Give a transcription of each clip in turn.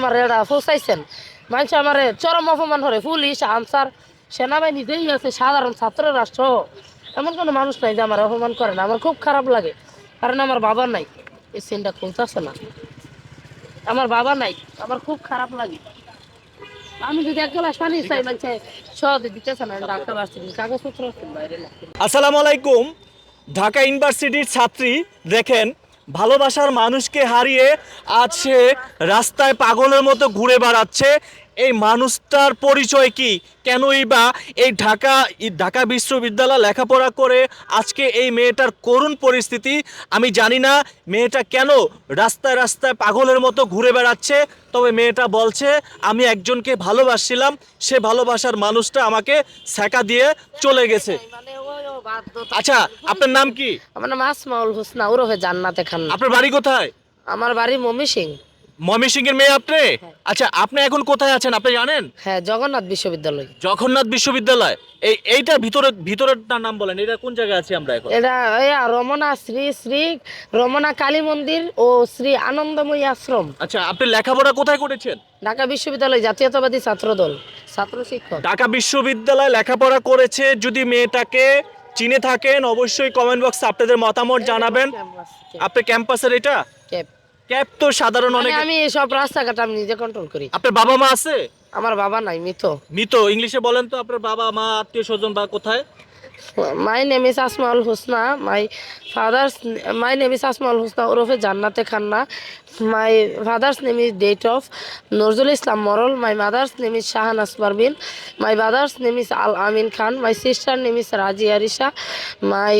আমার এটা ফসাইছেন মানুষ আমার চরম অপমান করে পুলিশ, আনসার, সেনাবাহিনী, যেই আছে সাধারণ ছাত্র রাষ্ট্র। এমন কোনো মানুষ নাই যে আমার অপমান করে না। আমার খুব খারাপ লাগে। কারণ আমার বাবা নাই। এই সিনটা খুলতেছে না। আমার বাবা নাই। আমার খুব খারাপ লাগে। আমি আলাইকুম। ঢাকা ইউনিভার্সিটির ছাত্রী দেখেন ভালোবাসার মানুষকে হারিয়ে আজ সে রাস্তায় পাগলের মতো ঘুরে বেড়াচ্ছে। এই মানুষটার পরিচয় কি? কেনই বা এই ঢাকা ঢাকা বিশ্ববিদ্যালয় লেখাপড়া করে আজকে এই মেয়েটার করুণ পরিস্থিতি? আমি জানি না মেয়েটা কেন রাস্তায় রাস্তায় পাগলের মতো ঘুরে বেড়াচ্ছে। তবে মেয়েটা বলছে, আমি একজনকে ভালোবাসছিলাম। সে ভালোবাসার মানুষটা আমাকে ছ্যাঁকা দিয়ে চলে গেছে। আচ্ছা আপনার নাম কি? আমার নাম আসমাউল হোসনা ওরফে জান্নাতে খান। আপনার বাড়ি কোথায়? আমার বাড়ি মমি সিং। মমি সিং এর মেয়ে আপনি? আচ্ছা আপনি এখন কোথায় আছেন আপনি জানেন? হ্যাঁ জগন্নাথ বিশ্ববিদ্যালয়। জগন্নাথ বিশ্ববিদ্যালয়। এই এইটা ভিতরে ভিতরেরটার নাম বলেন এটা কোন জায়গায় আছি আমরা এখন? এটা রমনা শ্রী শ্রী রমনা কালী মন্দির ও শ্রী আনন্দময়ী আশ্রম। আচ্ছা আপনি লেখাপড়া কোথায় করেছেন? ঢাকা বিশ্ববিদ্যালয় জাতীয়তাবাদী ছাত্র দল ছাত্র শিক্ষক। ঢাকা বিশ্ববিদ্যালয়ে লেখাপড়া করেছে যদি মেয়েটাকে চিনে থাকেন অবশ্যই কমেন্ট বক্সে আপনাদের মতামত জানাবেন। আপনি ক্যাম্পাসের এটা? ক্যাব। ক্যাপ তো সাধারণ মানে অনেক আমি সব রাস্তাঘাট আমি নিজে কন্ট্রোল করি। আপনার বাবা মা আছে? আমার বাবা নাই মৃত মৃত ইংলিশে বলেন তো আপনার বাবা মা আত্মীয় স্বজন বা কোথায়? My name is Hosna, my father's, my name is Hosna, ওরফে Jannate Khanna. My father's name that of Nazrul Islam Morol, my mother's name is Shahanaz Parvin my brother's name Al Amin Khan, my sister name is Raji Arisha my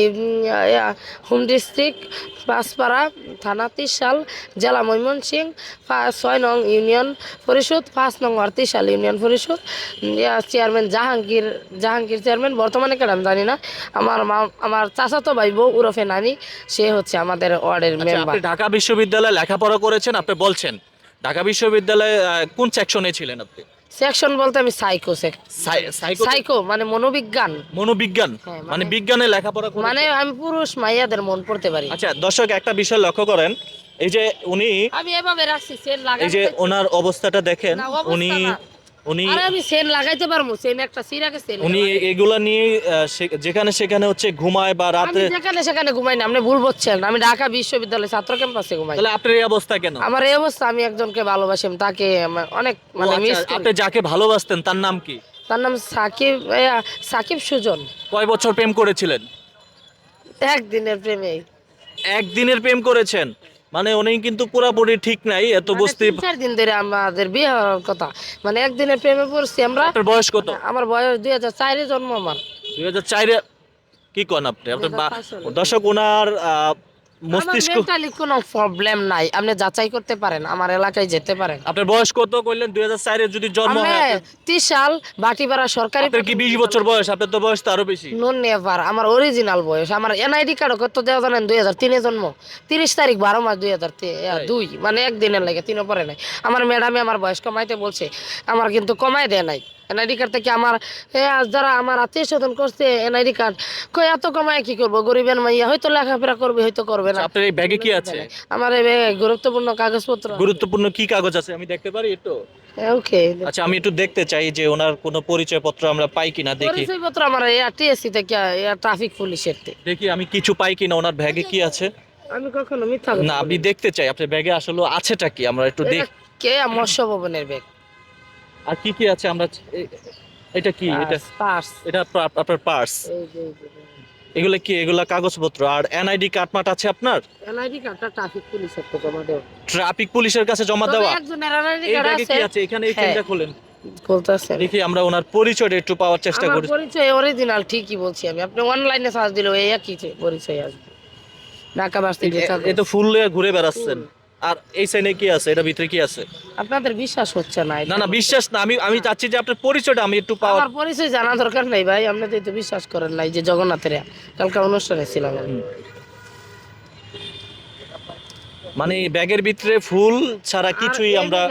home district Panchpara থানা তিরশাল জেলা ময়মনসিং ছয় নং union পরিষদ, পাঁচ নং আর Artishal union পরিষদ chairman Jahangir Jahangir chairman, বর্তমানে কেন জানি না? আমার মা আমার চাচাতো ভাই বউ উরফে নানি সে হচ্ছে আমাদের ওয়ার্ডের আচ্ছা, মেম্বার। আপনি ঢাকা বিশ্ববিদ্যালয়ে লেখাপড়া করেছেন আপনি বলছেন। ঢাকা বিশ্ববিদ্যালয়ে কোন সেকশনে ছিলেন আপনি? সেকশন বলতে আমি সাইকো সাই- সাইকো মানে মনোবিজ্ঞান। মনোবিজ্ঞান? হ্যাঁ, মানে মানে- বিজ্ঞানে লেখাপড়া মানে আমি পুরুষ মাইয়াদের মন পড়তে পারি। আচ্ছা দর্শক একটা বিষয় লক্ষ্য করেন। এই যে উনি আমি এভাবে রাখছি সেন লাগাই এই যে ওনার অবস্থাটা দেখেন উনি। উনি আরে আমি সেন লাগাইতে পারব সেন একটা সিরাকে সেন উনি এগুলা নিয়ে যেখানে সেখানে হচ্ছে ঘুমায় বা আমি যেখানে সেখানে ঘুমাই না আপনি ভুল বলছেন আমি ঢাকা বিশ্ববিদ্যালয় ছাত্র ক্যাম্পাসে ঘুমাই। তাহলে আপনার এই অবস্থা কেন? আমার এই অবস্থা আমি একজনকে ভালোবাসি তাকে অনেক মানে আচ্ছা, মিস আপনি যাকে ভালোবাসতেন তার নাম কি? তার নাম সাকিব সাকিব সুজন। কয় বছর প্রেম করেছিলেন? একদিনের প্রেমে একদিনের প্রেম করেছেন? মানে উনি কিন্তু পুরাপুরি ঠিক নাই এত বস্তি বুঝতে তিন চার দিন ধরে আমাদের বিয়ে হওয়ার কথা। মানে একদিনে প্রেমে পড়ছি আমরা। আপনার বয়স কত? আমার বয়স দুই হাজার চারে জন্ম আমার। দুই হাজার চারে কি কন আপনি? আপনার বা- 2005 সালে। দর্শক ওনার আহ, মস্তিষ্ক মেন্টালি কোনো প্রবলেম নাই। আপনি যাচাই করতে পারেন আমার এলাকায় যেতে পারেন। আপনার বয়স কত করলেন দুই হাজার যদি জন্ম হয় আপনার- ত্রিশ সাল বাটিপাড়া সরকারি আপনার কি বিশ বছর বয়স? আপনার তো বয়স তো আরও বেশি। নো নেভার আমার অরিজিনাল বয়স। আমার এনআইডি কার্ড কত দেওয়া জানেন? দুই হাজার তিনে জন্ম। তারিখ মাস হাজার দুই। মানে একদিনের লাগে তিনও পরে নাই। আমার ম্যাডামে আমার বয়স কমাইতে বলছে। আমার কিন্তু কমাই দেয় নাই। এনআইডি কার্ড থেকে আমার যারা আমার আত্মীয় স্বজন করছে এনআইডি কার্ড কই এত কমায় কি করব? গরিবের মাইয়া হয়তো লেখাপড়া করবে হয়তো করবে না। আপনার এই ব্যাগে কি আছে? আমার এই ব্যাগে গুরুত্বপূর্ণ কাগজপত্র। গুরুত্বপূর্ণ কি কাগজ আছে? আমি দেখতে পারি একটু? ওকে আচ্ছা আমি একটু দেখতে চাই যে ওনার কোনো পরিচয় পত্র আমরা পাই কিনা দেখি। পরিচয়পত্র আমার টিএসসি থেকে ট্রাফিক পুলিশের দেখি আমি কিছু পাই কিনা ওনার ব্যাগে কি আছে? আমি কখনো মিথ্যা না আমি দেখতে চাই আপনার ব্যাগে আসলে আছেটা কি? আমরা একটু দেখ কে? মৎস্য ভবনের ব্যাগ আর কি কি আছে আমরা এটা কি? এটা পার্স এটা আপনার- পার্স এগুলো কি? এগুলা কাগজপত্র। আর এনআইডি কার্ড মাট আছে আপনার? এনআইডি কার্ডটা ট্রাফিক পুলিশের থেকে জমা দেও ট্রাফিক পুলিশের কাছে জমা দেওয়া? একজনের এনআইডি কার্ড আছে। কি আছে? এখানে এই হ্যাঁ। চেনটা খোলেন। বলতেছে দেখি আমরা ওনার পরিচয়টা একটু পাওয়ার চেষ্টা আমার করি। পরিচয় অরিজিনাল ঠিকই বলছি আমি। আপনি অনলাইনে সার্চ দিলে এই একই পরিচয় আসবে। ঢাকা ভার্সিটি এ- এ ফুল লয়ে ঘুরে বেড়াচ্ছেন। আর এই সাইনে কি আছে? এটা ভিতরে কি আছে? আপনাদের বিশ্বাস হচ্ছে না না না বিশ্বাস না। আমি আমি চাচ্ছি যে আপনার পরিচয়টা আমি একটু পাওয়ার আমার পরিচয় জানা দরকার নাই ভাই। আপনি তো বিশ্বাস করেন নাই যে জগন্নাথের কালকে অনুষ্ঠানে ছিলাম। মানে ব্যাগের ভিতরে ফুল ছাড়া কিছুই আমরা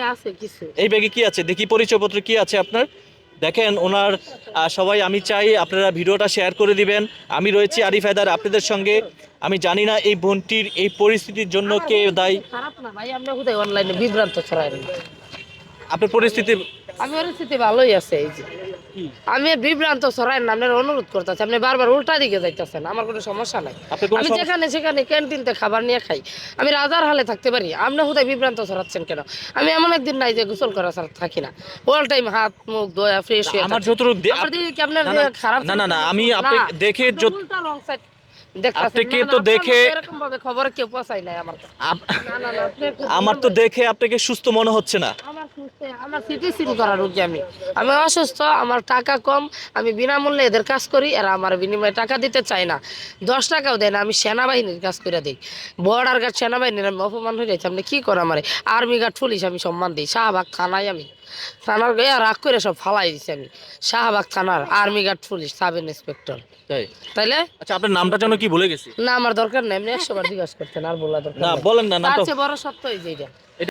এই ব্যাগে কি আছে? দেখি পরিচয়পত্র কি আছে আপনার? দেখেন ওনার সবাই আমি চাই আপনারা ভিডিওটা শেয়ার করে দিবেন। আমি রয়েছি আরিফ হায়দার আপনাদের সঙ্গে। আমি জানি না এই বোনটির এই পরিস্থিতির জন্য কে দায়ী। খারাপ না ভাই আপনি অনলাইনে বিভ্রান্ত ছড়াই আপনার পরিস্থিতি আমি পরিস্থিতি ভালোই আছে এই যে। আমি বিভ্রান্ত সরাই না আপনার অনুরোধ করতেছি আপনি বারবার উল্টা দিকে যাইতেছেন আমার কোনো সমস্যা নাই। আমি যেখানে সেখানে ক্যান্টিনতে খাবার নিয়ে খাই আমি রাজার হালে থাকতে পারি আপনি কোথায় বিভ্রান্ত সরাচ্ছেন কেন? আমি এমন একদিন নাই যে গোসল করা ছাড়া থাকি না। অল টাইম হাত মুখ ধোয়া ফ্রেশ হয়ে আমার যতটুকু আপনার খারাপ না, না, না, আমি আপনি দেখে উল্টা side দেখতাছেন। আপনাকে না, না, তো দেখে- মতো এরকম ভাবে খবর কেউ পৌঁছায় নাই আমার। কাছে। আপ- না, না, না, আপনি একটু আমার তো দেখে আপনাকে সুস্থ মনে হচ্ছে না। আমার সুস্থ- সিটি করা রোগী আমি। আমি অসুস্থ আমার টাকা কম আমি বিনামূল্যে এদের কাজ করি এরা আমার বিনিময়ে টাকা দিতে চায় না। দশ টাকাও দেয় না আমি সেনাবাহিনীর কাজ করে দিই। বর্ডার গার্ড সেনাবাহিনীর আমি অপমান হয়ে যাচ্ছি আপনি কি করে আমার? আর্মি গার্ড পুলিশ আমি সম্মান দিই শাহবাগ থানায় আমি। থানার গায়ে রাগ করে সব ফালাই দিছি আমি। শাহবাগ থানার army guard police sub inspector তাই? তাইলে? আচ্ছা আপনার নামটা যেন কি বলে গেছি? না আমার দরকার নেই এমনি একশো বার জিজ্ঞাসা করতেন আর বলা দরকার না বলেন না বড় সত্য এই যে এটা।